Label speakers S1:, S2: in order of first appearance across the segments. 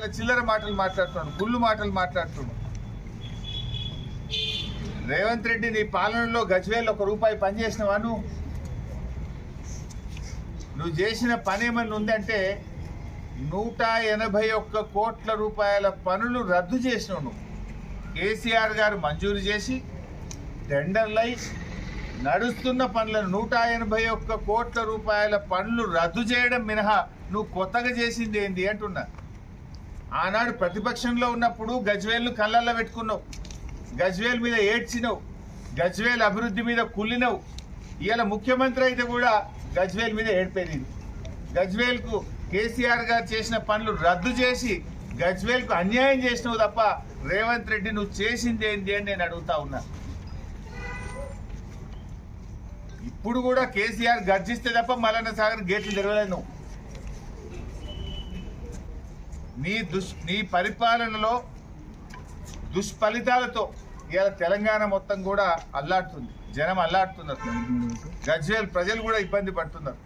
S1: ఆయన చిల్లర మాటలు మాట్లాడుతున్నాడు గుళ్ళు మాటలు మాట్లాడుతున్నాడు. రేవంత్ రెడ్డి నీ పాలనలో గజ్వేల్ ఒక రూపాయి పని చేసినవా నువ్వు? నువ్వు చేసిన పని ఏమన్నా ఉందంటే నూట ఎనభై ఒక్క కోట్ల రూపాయల పనులు రద్దు చేసినావు నువ్వు. కేసీఆర్ గారు మంజూరు చేసి టెండర్లై నడుస్తున్న పనులను నూట ఎనభై ఒక్క కోట్ల రూపాయల పనులు రద్దు చేయడం మినహా నువ్వు కొత్తగా చేసింది ఏంది అంటున్నా. ఆనాడు ప్రతిపక్షంలో ఉన్నప్పుడు గజ్వేల్ను కళ్ళల్లో పెట్టుకున్నావు. గజ్వేల్ మీద ఏడ్చినవు. గజ్వేల్ అభివృద్ధి మీద కుళ్ళినవు. ఇవాళ ముఖ్యమంత్రి అయితే కూడా గజ్వేల్ మీద ఏడిపోయింది. గజ్వేల్కు కేసీఆర్ గారు చేసిన పనులు రద్దు చేసి గజ్వేల్కు అన్యాయం చేసినావు తప్ప రేవంత్ రెడ్డి నువ్వు చేసింది ఏంటి అని నేను అడుగుతా ఉన్నా. ఇప్పుడు కూడా కేసీఆర్ గర్జిస్తే తప్ప మల్లన్న సాగర్ గేట్లు తెరవలేదు నువ్వు. నీ దుష్ నీ పరిపాలనలో దుష్ఫలితాలతో ఇవాళ తెలంగాణ మొత్తం కూడా అల్లాడుతుంది. జనం అల్లాడుతున్నారు. గజ్వేల్ ప్రజలు కూడా ఇబ్బంది పడుతున్నారు.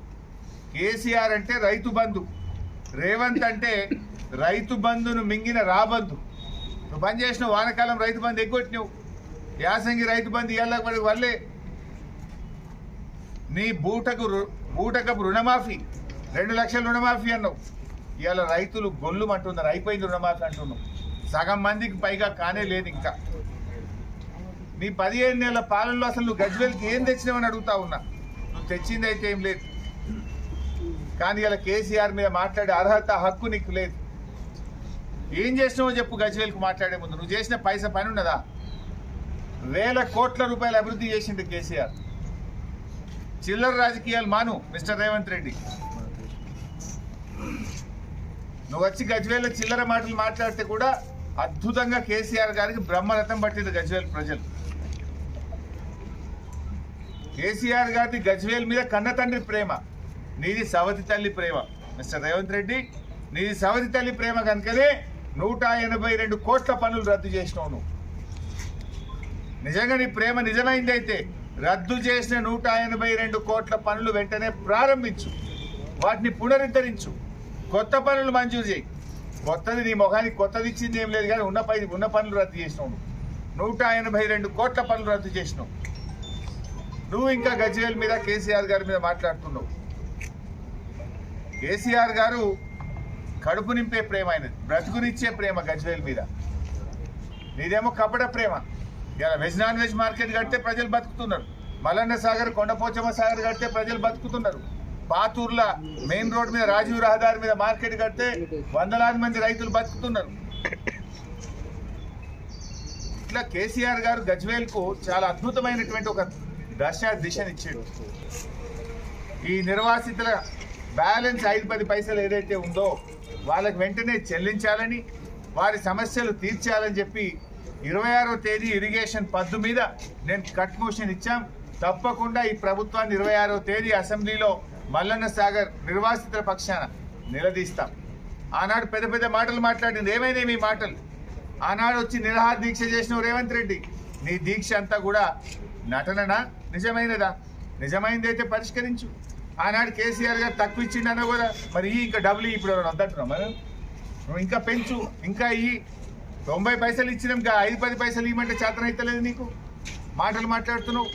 S1: కేసీఆర్ అంటే రైతు బంధు. రేవంత్ అంటే రైతు బంధును మింగిన రాబంధు నువ్వు పని చేసిన వానకాలం రైతు బంధు ఎగ్గొట్టినవు. యాసంగి రైతు బంధు ఇవాళ వల్లే. నీ బూటకు బూటకపు రుణమాఫీ. రెండు లక్షల రుణమాఫీ అన్నావు. ఇవాళ రైతులు గొల్లు అంటున్నారు అయిపోయింది రుణమాఫీ అంటున్నావు సగం మందికి పైగా కానే లేదు ఇంకా. నీ పదిహేను నెలల పాలనలో అసలు నువ్వు గజ్వేల్కి ఏం తెచ్చినావని అడుగుతా ఉన్నా. నువ్వు తెచ్చింది అయితే ఏం లేదు. కానీ ఇలా కేసీఆర్ మీద మాట్లాడే అర్హత హక్కు నీకు లేదు. ఏం చేసినావో చెప్పు గజ్వేల్కి మాట్లాడే ముందు. నువ్వు చేసిన పైసా పని ఉన్నదా? వేల కోట్ల రూపాయలు అభివృద్ధి చేసిండు కేసీఆర్. చిల్లర రాజకీయాలు మాను మిస్టర్ రేవంత్ రెడ్డి. నువ్వు వచ్చి గజ్వేల్లో చిల్లర మాటలు మాట్లాడితే కూడా అద్భుతంగా కేసీఆర్ గారికి బ్రహ్మరథం పట్టింది గజ్వేల్ ప్రజలు. కేసీఆర్ గారిది గజ్వేల్ మీద కన్న తండ్రి ప్రేమ నీది సవతి తల్లి ప్రేమ. మిస్టర్ రేవంత్ రెడ్డి నీది సవతి తల్లి ప్రేమ కనుకనే నూట ఎనభై రెండు కోట్ల పనులు రద్దు చేసినావు నువ్వు. నిజంగా నీ ప్రేమ నిజమైందైతే రద్దు చేసిన నూట ఎనభై రెండు కోట్ల పనులు వెంటనే ప్రారంభించు. వాటిని పునరుద్ధరించు. కొత్త పనులు మంజూరు చేయి. కొత్తది నీ ముఖానికి కొత్తది ఇచ్చింది ఏం లేదు కానీ ఉన్న పై ఉన్న పనులు రద్దు చేసినావు నూట ఎనభై రెండు కోట్ల పనులు రద్దు చేసినావు. నువ్వు ఇంకా గజ్వేల్ మీద కేసీఆర్ గారి మీద మాట్లాడుతున్నావు. కేసీఆర్ గారు కడుపు నింపే ప్రేమ అయినది బ్రతుకునిచ్చే ప్రేమ గజ్వేల్ మీద. నీదేమో కపట ప్రేమ. ఇలా వెజ్ నాన్ వెజ్ మార్కెట్ కడితే ప్రజలు బతుకుతున్నారు. మల్లన్న సాగర్ కొండపోచమ్మ సాగర్ కడితే ప్రజలు బతుకుతున్నారు. పాతూర్ల మెయిన్ రోడ్ మీద రాజీవ్ రహదారి మీద మార్కెట్ కడితే వందలాది మంది రైతులు బతుకుతున్నారు. ఇట్లా కేసీఆర్ గారు గజ్వేల్కు చాలా అద్భుతమైనటువంటి ఒక దశ దిశనిచ్చాడు ఈ నిర్వాసితుల బ్యాలెన్స్ ఐదు పది పైసలు ఏదైతే ఉందో వాళ్ళకి వెంటనే చెల్లించాలని వారి సమస్యలు తీర్చాలని చెప్పి ఇరవై ఆరో తేదీ ఇరిగేషన్ పద్దు మీద నేను కట్ మోషన్ ఇచ్చాం. తప్పకుండా ఈ ప్రభుత్వాన్ని ఇరవై ఆరో తేదీ అసెంబ్లీలో మల్లన్న సాగర్ నిర్వాసితుల పక్షాన నిలదీస్తాం. ఆనాడు పెద్ద పెద్ద మాటలు మాట్లాడింది. ఏమైనా మీ మాటలు? ఆనాడు వచ్చి నిరాహార దీక్ష చేసిన రేవంత్ రెడ్డి. నీ దీక్ష అంతా కూడా నటననా? నిజమైనదా? నిజమైంది అయితే పరిష్కరించు. ఆనాడు కేసీఆర్ గారు తక్కువ ఇచ్చిండన్నా కూడా మరి ఈ ఇంకా డబ్బులు ఇప్పుడు ఎవరైనా వద్దంటున్నాం మరి? నువ్వు ఇంకా పెంచు ఇంకా ఈ తొంభై పైసలు ఇచ్చినాం ఇంకా ఐదు పది పైసలు ఇవ్వమంటే చేతన నీకు. మాటలు మాట్లాడుతున్నావు.